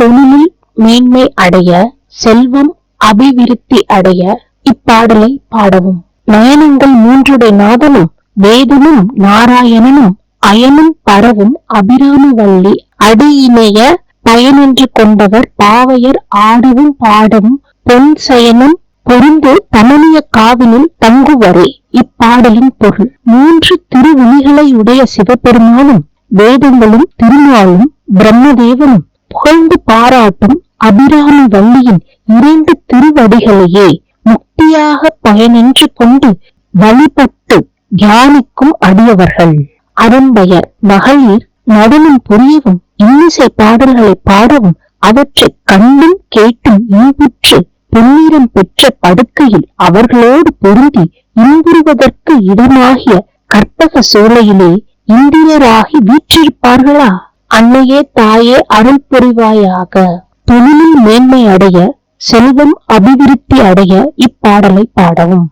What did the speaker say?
தொழிலில் மேன்மை அடைய செல்வம் அபிவிருத்தி அடைய இப்பாடலை பாடவும். நயனங்கள் மூன்றுடைய நாதனும் வேதனும் நாராயணனும் அயனும் பரவும் அபிராமவல்லி அடியினைய பயனென்று கொண்டவர் பாவையர் ஆடவும் பாடவும் பொன் சயனம் பொருந்து தமனிய காவினில் தங்குவரே. இப்பாடலின் பொருள் மூன்று திருவிழிகளை உடைய சிவபெருமானும் வேதங்களும் திருமாலும் பிரம்மதேவனும் புகழ்ந்து பாராட்டும் அபிராமி வள்ளியின் இரண்டு திருவடிகளையே முக்தியாக பயனின்று கொண்டு வழிபட்டு தியானிக்கும் அடியவர்கள். அரும்பெயர் மகளிர் நடனம் புரியவும் இன்னிசை பாடல்களை பாடவும் அவற்றை கண்டும் கேட்டும் இன்புற்று பொன்னிறம் பெற்ற படுக்கையில் அவர்களோடு பொருந்தி இன்புறுவதற்கு இடமாகிய கற்பக சோலையிலே இந்திரராகி வீற்றிருப்பார்களா? அன்னையே தாயே அருள் புரிவாயாக. தொழிலில் மேன்மை அடைய செல்வம் அபிவிருத்தி அடைய இப்பாடலை பாடவும்.